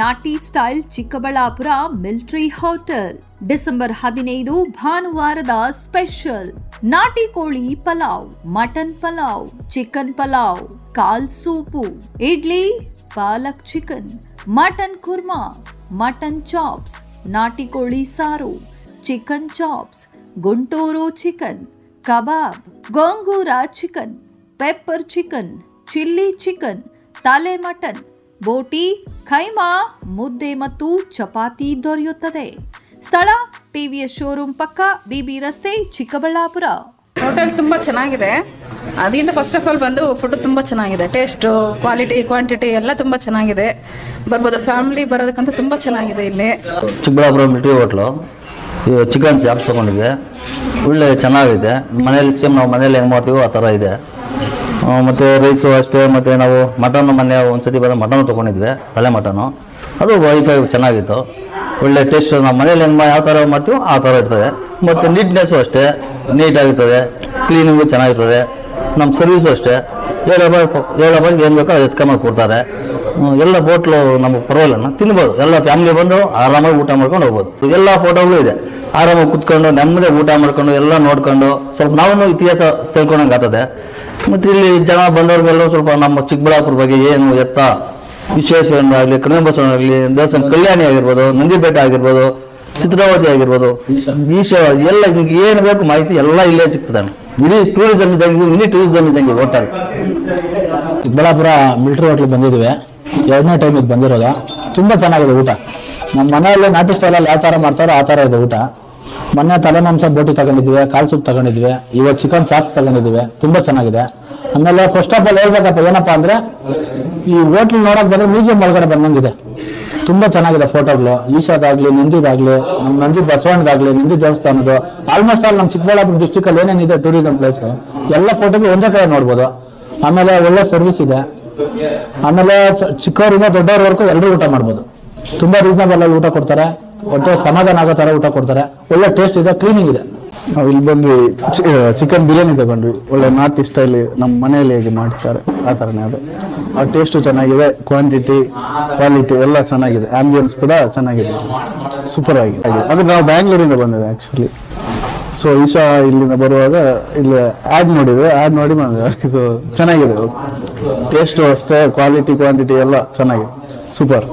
ನಾಟಿ style Chikkaballapura military hotel. December ಹದಿನೈದು ಭಾನುವಾರದ ಸ್ಪೆಷಲ್. ನಾಟಿ ಕೋಳಿ ಪಲಾವ್, ಮಟನ್ ಪಲಾವ್, ಚಿಕನ್ ಪಲಾವ್, ಕಾಲ್ soup, idli, palak chicken, mutton kurma, mutton chops, ನಾಟಿ ಕೋಳಿ ಸಾರು, chicken chops, Guntur chicken, kebab, gongura chicken, pepper chicken, chilli chicken, ತಲೆ ಮಟನ್, ಬೋಟಿ ಖೈಮಾ ಮುದ್ದೆ ಮತ್ತು ಚಪಾತಿ ದೊರೆಯುತ್ತದೆ. ಸ್ಥಳ ಟಿವಿಎಸ್ ಶೋರೂಮ್ ಪಕ್ಕ ಬಿಬಿ ರಸ್ತೆ ಚಿಕ್ಕಬಳ್ಳಾಪುರ. ಹೋಟೆಲ್ ತುಂಬ ಚೆನ್ನಾಗಿದೆ. ಅದಕ್ಕಿಂತ ಫಸ್ಟ್ ಆಫ್ ಆಲ್ ಬಂದು ಫುಡ್ ತುಂಬ ಚೆನ್ನಾಗಿದೆ. ಟೇಸ್ಟು ಕ್ವಾಲಿಟಿ ಕ್ವಾಂಟಿಟಿ ಎಲ್ಲ ತುಂಬ ಚೆನ್ನಾಗಿದೆ. ಬರ್ಬೋದು ಫ್ಯಾಮಿಲಿ ಬರೋದಕ್ಕಂತೂ ತುಂಬ ಚೆನ್ನಾಗಿದೆ ಇಲ್ಲಿ. ಚಿಕ್ಕಬಳ್ಳಾಪುರ ಮಿಲ್ಟ್ರಿ ಹೋಟ್ಲು ಇದು ಚಿಕನ್ ಚಾಪ್ಸ್ ತೊಗೊಂಡಿದೆ ಒಳ್ಳೆ ಚೆನ್ನಾಗಿದೆ. ಮನೇಲಿ ಸೇಮ್ ನಾವು ಮನೇಲಿ ಹೆಂಗೆ ಮಾಡ್ತೀವೋ ಆ ಥರ ಇದೆ. ಮತ್ತು ರೈಸು ಅಷ್ಟೇ, ಮತ್ತು ನಾವು ಮಟನ್ ಮೊನ್ನೆ ಒಂದ್ಸತಿ ಬಂದ ಮಟನ್ ತೊಗೊಂಡಿದ್ವಿ, ತಲೆ ಮಟನು ಅದು ವೈಫೈ ಚೆನ್ನಾಗಿತ್ತು. ಒಳ್ಳೆ ಟೇಸ್ಟ್ ನಮ್ಮ ಮನೇಲಿ ಹೆಂಗೆ ಯಾವ ಥರ ಮಾಡ್ತೀವೋ ಆ ಥರ ಇರ್ತದೆ. ಮತ್ತು ನೀಟ್ನೆಸ್ಸು ಅಷ್ಟೇ ನೀಟಾಗಿರ್ತದೆ ಕ್ಲೀನಿಂಗು ಚೆನ್ನಾಗಿರ್ತದೆ ನಮ್ಮ ಸರ್ವಿಸು ಅಷ್ಟೇ. ಏಳು ರೂಪಾಯಿ ಏಳು ರೂಪಾಯಿಗೆ ಏನು ಬೇಕೋ ಅದು ಎತ್ಕೊಂಬಂದು ಕೊಡ್ತಾರೆ. ಎಲ್ಲ ಹೋಟ್ಲು ನಮಗೆ ಪರವಾಗಿಲ್ಲ ತಿನ್ಬೋದು. ಎಲ್ಲ ಫ್ಯಾಮಿಲಿ ಬಂದು ಆರಾಮಾಗಿ ಊಟ ಮಾಡ್ಕೊಂಡು ಹೋಗ್ಬೋದು. ಎಲ್ಲ ಫೋಟೋಗಳು ಇದೆ. ಆರಾಮಾಗಿ ಕುತ್ಕೊಂಡು ನಮ್ಮದೇ ಊಟ ಮಾಡ್ಕೊಂಡು, ಎಲ್ಲ ನೋಡ್ಕೊಂಡು, ಸ್ವಲ್ಪ ನಾವು ಇತಿಹಾಸ ತಿಳ್ಕೊಂಡಂಗೆ ಆಗ್ತದೆ. ಮತ್ತು ಇಲ್ಲಿ ಜನ ಬಂದವ್ರಿಗೆಲ್ಲ ಸ್ವಲ್ಪ ನಮ್ಮ ಚಿಕ್ಕಬಳ್ಳಾಪುರ ಬಗ್ಗೆ ಏನು ಎತ್ತ ವಿಶೇಷ ಆಗಲಿ ಕನ್ನಂಬಸವನ ಆಗಲಿ, ದೇವಸ್ಥಾನ ಕಲ್ಯಾಣಿ ಆಗಿರ್ಬೋದು ನಂದಿಬೆಟ್ಟ ಆಗಿರ್ಬೋದು ಚಿತ್ರಾವತಿ ಆಗಿರ್ಬೋದು ಈಶ ಎಲ್ಲ ನಿಮ್ಗೆ ಏನು ಬೇಕು ಮಾಹಿತಿ ಎಲ್ಲ ಇಲ್ಲೇ ಸಿಗ್ತದೆ ಇಡೀ ಟೂರಿಸಮ್ ಇದ್ದಂಗೆ ಮಿನಿ ಟೂರಿಸಮ್ ಇದ್ದಂಗೆ ಹೋಟೆಲ್ ಚಿಕ್ಕಬಳ್ಳಾಪುರ ಮಿಲ್ಟ್ರಿ ಹೋಟ್ಲಿಗೆ ಬಂದಿದ್ದೀವಿ ಎರಡನೇ ಟೈಮ್ ಇದು ಬಂದಿರೋದು. ತುಂಬ ಚೆನ್ನಾಗಿದೆ ಊಟ. ನಮ್ಮ ಮನೆಯಲ್ಲಿ ನಾಟಿ ಸ್ಟೈಲಲ್ಲಿ ಯಾವ ಥರ ಮಾಡ್ತಾರೋ ಆ ಥರ ಇದೆ ಊಟ. ಮೊನ್ನೆ ತಲೆ ಮಾಂಸ ಬೋಟಿ ತಗೊಂಡಿದ್ವಿ, ಕಾಲ್ ಸೂಪ್ ತಗೊಂಡಿದ್ವಿ ಇವಾಗ ಚಿಕನ್ ಸಾಪ್ ತಗೊಂಡಿದ್ವಿ, ತುಂಬಾ ಚೆನ್ನಾಗಿದೆ. ಆಮೇಲೆ ಫಸ್ಟ್ ಆಫ್ ಆಲ್ ಹೇಳ್ಬೇಕಪ್ಪ, ಏನಪ್ಪಾ ಅಂದ್ರೆ ಈ ಹೋಟ್ಲ್ ನೋಡಕ್ ಬಂದ್ರೆ ಮ್ಯೂಸಿಯಂ ಒಳಗಡೆ ಬಂದಂಗಿದೆ. ತುಂಬಾ ಚೆನ್ನಾಗಿದೆ ಫೋಟೋಗಳು ಈಶಾದಾಗ್ಲಿ, ನಂದಿದಾಗ್ಲಿ, ನಮ್ಮ ನಂದಿ ಬಸವಣ್ಣದಾಗ್ಲಿ ನಂದಿ ದೇವಸ್ಥಾನದ್ದು ಆಲ್ಮೋಸ್ಟ್ ಆಲ್ ನಮ್ಮ ಚಿಕ್ಕಬಳ್ಳಾಪುರ ಡಿಸ್ಟಿಕ್ ಅಲ್ಲಿ ಏನೇನಿದೆ ಟೂರಿಸಂ ಪ್ಲೇಸ್ ಎಲ್ಲ ಫೋಟೋಗಳು ಒಂದೇ ಕಡೆ ನೋಡ್ಬೋದು. ಆಮೇಲೆ ಒಳ್ಳೆ ಸರ್ವಿಸ್ ಇದೆ. ಆಮೇಲೆ ಚಿಕ್ಕವರಿಂದ ದೊಡ್ಡವ್ರವರೆಗೂ ಎಲ್ಲರೂ ಊಟ ಮಾಡ್ಬೋದು. ತುಂಬಾ ರೀಸನಬಲ್ ಆಗಿ ಊಟ ಕೊಡ್ತಾರೆ. ಒಟ್ಟು ಸಮಾಧಾನ ಆಗೋ ತರ ಊಟ ಕೊಡ್ತಾರೆ. ಒಳ್ಳೆ ಟೇಸ್ಟ್ ಇದೆ ಕ್ಲೀನಿಂಗ್ ಇದೆ. ನಾವು ಇಲ್ಲಿ ಬಂದ್ವಿ ಚಿಕನ್ ಬಿರಿಯಾನಿ ತಗೊಂಡ್ವಿ. ಒಳ್ಳೆ ನಾರ್ತ್ ಸ್ಟೈಲ್ ನಮ್ಮ ಮನೆಯಲ್ಲಿ ಹೇಗೆ ಮಾಡ್ತಾರೆ, ಆ ಥರನೇ ಅದು. ಆ ಟೇಸ್ಟು ಚೆನ್ನಾಗಿದೆ ಕ್ವಾಂಟಿಟಿ ಕ್ವಾಲಿಟಿ ಎಲ್ಲ ಚೆನ್ನಾಗಿದೆ. ಆಂಬಿಯನ್ಸ್ ಕೂಡ ಚೆನ್ನಾಗಿದೆ. ಸೂಪರ್ ಆಗಿದೆ. ಅದು ನಾವು ಬ್ಯಾಂಗ್ಳೂರಿಂದ ಬಂದಿದೆ ಆ್ಯಕ್ಚುಲಿ ಸೊ ಈಶಾ ಇಲ್ಲಿಂದ ಬರುವಾಗ ಇಲ್ಲಿ ಆ್ಯಡ್ ನೋಡಿದೆ. ಆ್ಯಡ್ ನೋಡಿ ಬಂದಿದೆ ಸೊ ಚೆನ್ನಾಗಿದೆ ಟೇಸ್ಟು ಅಷ್ಟೇ ಕ್ವಾಲಿಟಿ ಕ್ವಾಂಟಿಟಿ ಎಲ್ಲ ಚೆನ್ನಾಗಿದೆ. ಸೂಪರ್